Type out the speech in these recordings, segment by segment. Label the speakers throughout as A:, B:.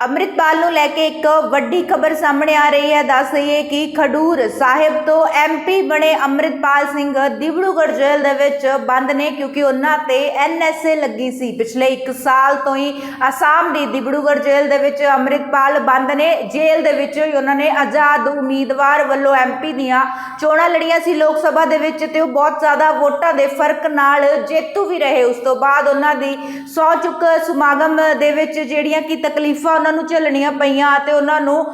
A: ਅੰਮ੍ਰਿਤਪਾਲ ਨੂੰ ਲੈ ਕੇ ਇੱਕ ਵੱਡੀ ਖਬਰ ਸਾਹਮਣੇ ਆ ਰਹੀ ਹੈ। ਦੱਸ ਦਈਏ ਕਿ ਖਡੂਰ ਸਾਹਿਬ ਤੋਂ ਐਮਪੀ ਬਣੇ ਅੰਮ੍ਰਿਤਪਾਲ ਸਿੰਘ ਦਿਬੜੂਗੜ੍ਹ ਜੇਲ੍ਹ ਦੇ ਵਿੱਚ ਬੰਦ ਨੇ ਕਿਉਂਕਿ ਉਹਨਾਂ ਤੇ ਐਨਐਸਏ ਲੱਗੀ ਸੀ। ਪਿਛਲੇ 1 ਸਾਲ ਤੋਂ ਹੀ ਅਸਾਮ ਦੀ ਦਿਬੜੂਗੜ੍ਹ ਜੇਲ੍ਹ ਦੇ ਵਿੱਚ ਅੰਮ੍ਰਿਤਪਾਲ ਬੰਦ ਨੇ। ਜੇਲ੍ਹ ਦੇ ਵਿੱਚ ਉਹਨਾਂ ਨੇ ਆਜ਼ਾਦ ਉਮੀਦਵਾਰ ਵੱਲੋਂ ਐਮਪੀ ਦੀਆਂ ਚੋਣਾਂ ਲੜੀਆਂ ਸੀ ਲੋਕ ਸਭਾ ਦੇ ਵਿੱਚ ਤੇ ਉਹ ਬਹੁਤ ਜ਼ਿਆਦਾ ਵੋਟਾਂ ਦੇ ਫ਼ਰਕ ਨਾਲ ਜੇਤੂ ਵੀ ਰਹੇ। ਉਸ ਤੋਂ ਬਾਅਦ ਉਹਨਾਂ ਦੀ ਸੌ ਚੁੱਕ ਸਮਾਗਮ ਦੇ ਵਿੱਚ ਜਿਹੜੀਆਂ ਕਿ ਤਕਲੀਫਾਂ ਉਹਨਾਂ ਨੂੰ ਝੱਲਣੀਆਂ ਪਈਆਂ ਤੇ ਉਹਨਾਂ ਨੂੰ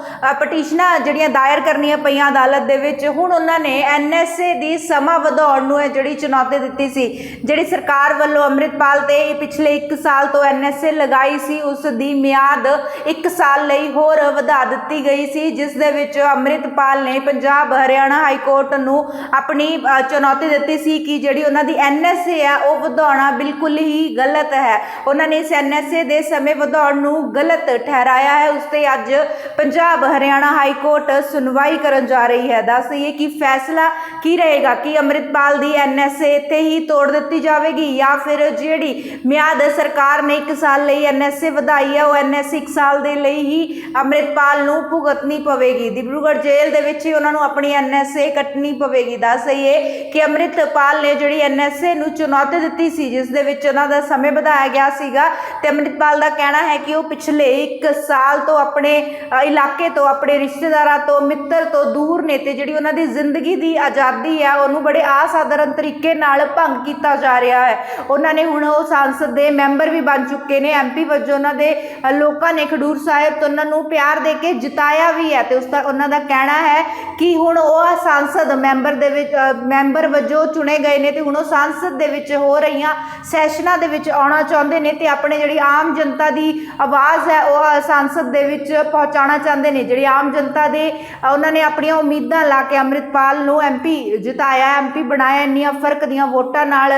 A: ਪਟੀਸ਼ਨਾਂ ਜਿਹੜੀਆਂ ਦਾਇਰ ਕਰਨੀਆਂ ਪਈਆਂ ਅਦਾਲਤ ਦੇ ਵਿੱਚ, ਹੁਣ ਉਹਨਾਂ ਨੇ ਐਨਐਸਏ ਦੀ ਸਮਾਂ ਵਧਾਉਣ ਨੂੰ ਇਹ ਜਿਹੜੀ ਚੁਣੌਤੀ ਦਿੱਤੀ ਸੀ, ਜਿਹੜੀ ਸਰਕਾਰ ਵੱਲੋਂ ਅੰਮ੍ਰਿਤਪਾਲ ਤੇ ਪਿਛਲੇ 1 ਸਾਲ ਤੋਂ ਐਨਐਸਏ ਲਗਾਈ ਸੀ, ਉਸ ਦੀ ਮਿਆਦ 1 ਸਾਲ ਲਈ ਹੋਰ ਵਧਾ ਦਿੱਤੀ ਗਈ ਸੀ, ਜਿਸ ਦੇ ਵਿੱਚ ਅੰਮ੍ਰਿਤਪਾਲ ਨੇ ਪੰਜਾਬ, ਹਰਿਆਣਾ ਹਾਈ ਕੋਰਟ ਨੂੰ ਆਪਣੀ ਚੁਣੌਤੀ ਦਿੱਤੀ ਸੀ ਕਿ ਜਿਹੜੀ ਉਹਨਾਂ ਦੀ ਐਨਐਸਏ ਹੈ, ਉਹ ਵਧਾਉਣਾ ਬਿਲਕੁਲ ਹੀ ਗਲਤ ਹੈ। ਉਹਨਾਂ ਨੇ ਇਸ ਐਨਐਸਏ ਦੇ ਸਮੇਂ ਵਧਾਉਣ ਨੂੰ ਗਲਤ ਠਹਿਰ ਠਹਿਰਾਇਆ ਹੈ, ਉਸ ਤੇ ਅੱਜ ਪੰਜਾਬ ਹਰਿਆਣਾ ਹਾਈ ਕੋਰਟ ਸੁਣਵਾਈ ਕਰਨ ਜਾ ਰਹੀ ਹੈ। ਦੱਸ ਦਈਏ ਕਿ ਫੈਸਲਾ ਕੀ ਰਹੇਗਾ? ਕਿ ਅੰਮ੍ਰਿਤਪਾਲ ਦੀ ਐਨਐਸਏ ਇੱਥੇ ਹੀ ਤੋੜ ਦਿੱਤੀ ਜਾਵੇਗੀ ਜਾਂ ਫਿਰ ਜਿਹੜੀ ਮਿਆਦ ਸਰਕਾਰ ਨੇ 1 ਸਾਲ ਲਈ ਐਨਐਸਏ ਵਧਾਈ ਹੈ, ਉਹ ਐਨਐਸਏ 1 ਸਾਲ ਦੇ ਲਈ ਹੀ ਅੰਮ੍ਰਿਤਪਾਲ ਨੂੰ ਭੁਗਤਣੀ ਪਵੇਗੀ? ਦਿਬਰੂਗੜ੍ਹ ਜੇਲ੍ਹ ਦੇ ਵਿੱਚ ਹੀ ਉਹਨਾਂ ਨੂੰ ਆਪਣੀ ਐਨਐਸਏ ਕੱਟਣੀ ਪਵੇਗੀ। ਦੱਸ ਦਈਏ ਕਿ ਅੰਮ੍ਰਿਤਪਾਲ ਨੇ ਜਿਹੜੀ ਐਨਐਸਏ ਨੂੰ ਚੁਣੌਤੀ ਦਿੱਤੀ ਸੀ, ਜਿਸ ਦੇ ਵਿੱਚ ਉਹਨਾਂ ਦਾ ਸਮੇਂ ਵਧਾਇਆ ਗਿਆ ਸੀਗਾ ਤੇ ਅੰਮ੍ਰਿਤਪਾਲ ਦਾ ਕਹਿਣਾ ਹੈ ਕਿ ਉਹ ਪਿਛਲੇ 1 ਸਾਲ ਤੋਂ ਆਪਣੇ ਇਲਾਕੇ ਤੋਂ, ਆਪਣੇ ਰਿਸ਼ਤੇਦਾਰਾਂ ਤੋਂ, ਮਿੱਤਰ ਤੋਂ ਦੂਰ ਨੇ ਤੇ ਜਿਹੜੀ ਉਹਨਾਂ ਦੀ ਜ਼ਿੰਦਗੀ ਦੀ ਆਜ਼ਾਦੀ ਆ, ਉਹਨੂੰ ਬੜੇ ਅਸਾਧਾਰਨ ਤਰੀਕੇ ਨਾਲ ਭੰਗ ਕੀਤਾ ਜਾ ਰਿਹਾ ਹੈ। ਉਹਨਾਂ ਨੇ ਹੁਣ ਉਹ ਸੰਸਦ ਦੇ ਮੈਂਬਰ ਵੀ ਬਣ ਚੁੱਕੇ ਨੇ ਐਮਪੀ ਵਜੋਂ ਉਹਨਾਂ ਦੇ ਲੋਕਾਂ ਨੇ ਖਡੂਰ ਸਾਹਿਬ ਤੋਂ ਉਹਨਾਂ ਨੂੰ ਪਿਆਰ ਦੇ ਕੇ ਜਿਤਾਇਆ ਵੀ ਹੈ ਤੇ ਉਸ ਦਾ, ਉਹਨਾਂ ਦਾ ਕਹਿਣਾ ਹੈ ਕਿ ਹੁਣ ਉਹ ਸੰਸਦ ਮੈਂਬਰ ਦੇ ਵਿੱਚ ਮੈਂਬਰ ਵਜੋਂ ਚੁਣੇ ਗਏ ਨੇ ਤੇ ਹੁਣ ਉਹ ਸੰਸਦ ਦੇ ਵਿੱਚ ਹੋ ਰਹੀਆਂ ਸੈਸ਼ਨਾਂ ਦੇ ਵਿੱਚ ਆਉਣਾ ਚਾਹੁੰਦੇ ਨੇ ਤੇ ਆਪਣੇ ਜਿਹੜੀ ਆਮ ਜਨਤਾ ਦੀ ਆਵਾਜ਼ ਹੈ, ਉਹ ਸੰਸਦ ਦੇ ਵਿੱਚ ਪਹੁੰਚਾਉਣਾ ਚਾਹੁੰਦੇ ਨੇ। ਜਿਹੜੀ ਆਮ ਜਨਤਾ ਦੇ ਉਹਨਾਂ ਨੇ ਆਪਣੀਆਂ ਉਮੀਦਾਂ ਲਾ ਕੇ ਅੰਮ੍ਰਿਤਪਾਲ ਨੂੰ ਐਮਪੀ ਜਿਤਾਇਆ। ਐਮਪੀ ਬਣਾਇਆ। ਇੰਨੀਆਂ ਫ਼ਰਕ ਦੀਆਂ ਵੋਟਾਂ ਨਾਲ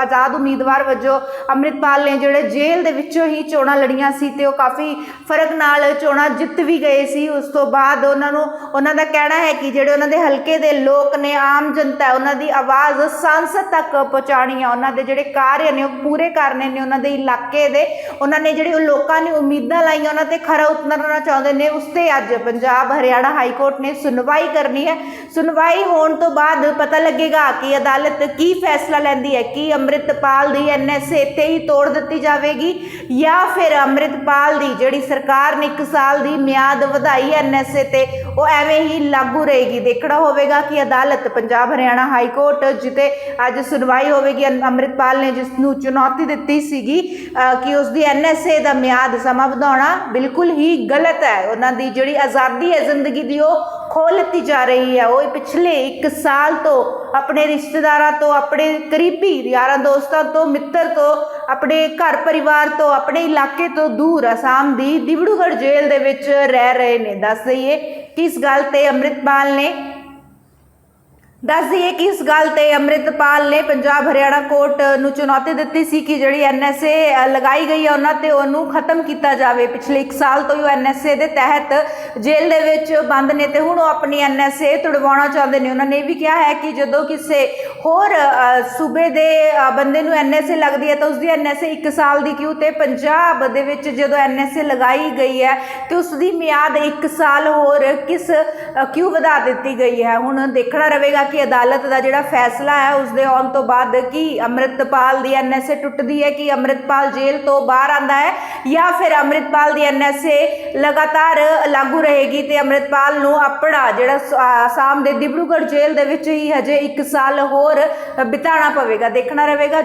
A: ਆਜ਼ਾਦ ਉਮੀਦਵਾਰ ਵਜੋਂ ਅੰਮ੍ਰਿਤਪਾਲ ਨੇ ਜਿਹੜੇ ਜੇਲ੍ਹ ਦੇ ਵਿੱਚੋਂ ਹੀ ਚੋਣਾਂ ਲੜੀਆਂ ਸੀ ਤੇ ਉਹ ਕਾਫੀ ਫ਼ਰਕ ਨਾਲ ਚੋਣਾਂ ਜਿੱਤ ਵੀ ਗਏ ਸੀ। ਉਸ ਤੋਂ ਬਾਅਦ ਉਹਨਾਂ ਨੂੰ, ਉਹਨਾਂ ਦਾ ਕਹਿਣਾ ਹੈ ਕਿ ਜਿਹੜੇ ਉਹਨਾਂ ਦੇ ਹਲਕੇ ਦੇ ਲੋਕ ਨੇ, ਆਮ ਜਨਤਾ, ਉਹਨਾਂ ਦੀ ਆਵਾਜ਼ ਸੰਸਦ ਤੱਕ ਪਹੁੰਚਾਉਣੀ ਹੈ ਉਹਨਾਂ ਦੇ ਜਿਹੜੇ ਕਾਰਜ ਨੇ, ਉਹ ਪੂਰੇ ਕਰਨੇ ਨੇ ਉਹਨਾਂ ਦੇ ਇਲਾਕੇ ਦੇ। ਉਹਨਾਂ ਨੇ ਜਿਹੜੇ ਉਹ ਲੋਕਾਂ ਨੇ ਉਮੀਦਾਂ ਲਾਈਆਂ ਉਹਨਾਂ ਤੇ ਖਰਾ ਉਤਰਨਾ ਚਾਹੁੰਦੇ ਨੇ ਉਸ ਤੇ ਅੱਜ ਪੰਜਾਬ ਹਰਿਆਣਾ ਹਾਈ ਕੋਰਟ ਨੇ ਸੁਣਵਾਈ ਕਰਨੀ ਹੈ। ਸੁਣਵਾਈ ਹੋਣ ਤੋਂ ਬਾਅਦ ਪਤਾ ਲੱਗੇਗਾ ਕਿ ਅਦਾਲਤ ਕੀ ਫੈਸਲਾ ਲੈਂਦੀ ਹੈ ਕਿ ਅੰਮ੍ਰਿਤਪਾਲ ਦੀ ਐਨਐਸਏ ਇੱਥੇ ਹੀ ਤੋੜ ਦਿੱਤੀ ਜਾਵੇਗੀ ਜਾਂ ਫਿਰ ਅੰਮ੍ਰਿਤਪਾਲ ਦੀ ਜਿਹੜੀ ਸਰਕਾਰ ਨੇ 1 ਸਾਲ ਦੀ ਮਿਆਦ ਵਧਾਈ ਐਨਐਸਏ ਤੇ ਉਹ ਐਵੇਂ ਹੀ ਲਾਗੂ ਰਹੇਗੀ। ਦੇਖਣਾ ਹੋਵੇਗਾ ਕਿ ਅਦਾਲਤ ਪੰਜਾਬ ਹਰਿਆਣਾ ਹਾਈ ਕੋਰਟ ਜਿੱਤੇ ਅੱਜ ਸੁਣਵਾਈ ਹੋਵੇਗੀ। ਅੰਮ੍ਰਿਤਪਾਲ ਨੇ ਜਿਸ ਨੂੰ ਚੁਣੌਤੀ ਦਿੱਤੀ ਸੀਗੀ ਅ, ਕਿ ਉਸ ਦੀ ਐਨਐਸਏ ਦਾ ਮਿਆਦ ਸਮਾਂ ਵਧਾਉਣਾ ਬਿਲਕੁਲ ਹੀ ਗਲਤ ਹੈ। ਉਹਨਾਂ ਦੀ ਜਿਹੜੀ ਆਜ਼ਾਦੀ ਹੈ ਜ਼ਿੰਦਗੀ ਦੀ, ਉਹ ਖੋਹ ਲਿੱਤੀ ਜਾ ਰਹੀ ਹੈ। ਉਹ ਪਿਛਲੇ 1 ਸਾਲ ਤੋਂ ਆਪਣੇ ਰਿਸ਼ਤੇਦਾਰਾਂ ਤੋਂ, ਆਪਣੇ ਕਰੀਬੀ ਯਾਰਾਂ ਦੋਸਤਾਂ ਤੋਂ, ਮਿੱਤਰ ਤੋਂ, ਆਪਣੇ ਘਰ ਪਰਿਵਾਰ ਤੋਂ, ਆਪਣੇ ਇਲਾਕੇ ਤੋਂ ਦੂਰ ਅਸਾਮ ਦੀ ਦਿਬੜੂਗੜ੍ਹ ਜੇਲ੍ਹ ਦੇ ਵਿੱਚ ਰਹਿ ਰਹੇ ਨੇ। ਦੱਸ ਦਈਏ ਕਿ ਇਸ ਗੱਲ ਤੇ ਅੰਮ੍ਰਿਤਪਾਲ ਨੇ ਦੱਸ ਦਈਏ ਕਿ ਇਸ ਗੱਲ ਤੇ ਅੰਮ੍ਰਿਤਪਾਲ ਨੇ ਪੰਜਾਬ ਹਰਿਆਣਾ ਕੋਰਟ ਨੂੰ ਚੁਣੌਤੀ ਦਿੱਤੀ ਸੀ ਕਿ ਜਿਹੜੀ ਐਨਐਸਏ ਲਗਾਈ ਗਈ ਹੈ ਉਹਨਾਂ ਤੇ ਉਹਨੂੰ ਖਤਮ ਕੀਤਾ ਜਾਵੇ। ਪਿਛਲੇ 1 ਸਾਲ ਤੋਂ ਹੀ ਉਹ ਐਨਐਸਏ ਦੇ ਤਹਿਤ ਜੇਲ੍ਹ ਦੇ ਵਿੱਚ ਬੰਦ ਨੇ ਤੇ ਹੁਣ ਉਹ ਆਪਣੀ ਐਨਐਸਏ ਤੁੜਵਾਉਣਾ ਚਾਹੁੰਦੇ ਨੇ। ਉਹਨਾਂ ਨੇ ਇਹ ਵੀ ਕਿਹਾ ਹੈ ਕਿ ਜਦੋਂ ਕਿਸੇ ਹੋਰ ਸੂਬੇ ਦੇ ਬੰਦੇ ਨੂੰ ਐਨਐਸਏ ਲੱਗਦੀ ਹੈ ਤਾਂ ਉਸ ਦੀ ਐਨਐਸਏ 1 ਸਾਲ ਦੀ ਕਿਉਂ ਤੇ ਪੰਜਾਬ ਦੇ ਵਿੱਚ ਜਦੋਂ ਐਨਐਸਏ ਲਗਾਈ ਗਈ ਹੈ ਤੇ ਉਸ ਦੀ ਮਿਆਦ 1 ਸਾਲ ਹੋਰ ਕਿਸ ਅ, ਕਿਉਂ ਵਧਾ ਦਿੱਤੀ ਗਈ ਹੈ? ਹੁਣ ਦੇਖਣਾ ਰਹੇਗਾ ਕਿ ਅਦਾਲਤ ਦਾ ਜਿਹੜਾ ਫੈਸਲਾ ਹੈ ਉਸ ਦੇ ਆਉਣ ਤੋਂ ਬਾਅਦ ਕੀ ਅੰਮ੍ਰਿਤਪਾਲ ਦੀ ਐਨਐਸਏ ਟੁੱਟਦੀ ਹੈ ਕਿ ਅੰਮ੍ਰਿਤਪਾਲ ਜੇਲ੍ਹ ਤੋਂ ਬਾਹਰ ਆਂਦਾ ਹੈ ਜਾਂ ਫਿਰ ਅੰਮ੍ਰਿਤਪਾਲ ਦੀ ਐਨਐਸਏ ਲਗਾਤਾਰ ਲਾਗੂ ਰਹੇਗੀ ਤੇ ਅੰਮ੍ਰਿਤਪਾਲ ਨੂੰ ਆਪਣਾ ਜਿਹੜਾ ਸ- ਆਸਾਮ ਦੇ ਦਿਬੜੂਗੜ੍ਹ ਜੇਲ੍ਹ ਦੇ ਵਿੱਚ ਹੀ ਹਜੇ 1 ਸਾਲ ਹੋਰ ਬਿਤਾਣਾ ਪਵੇਗਾ, ਦੇਖਣਾ ਰਹੇਗਾ।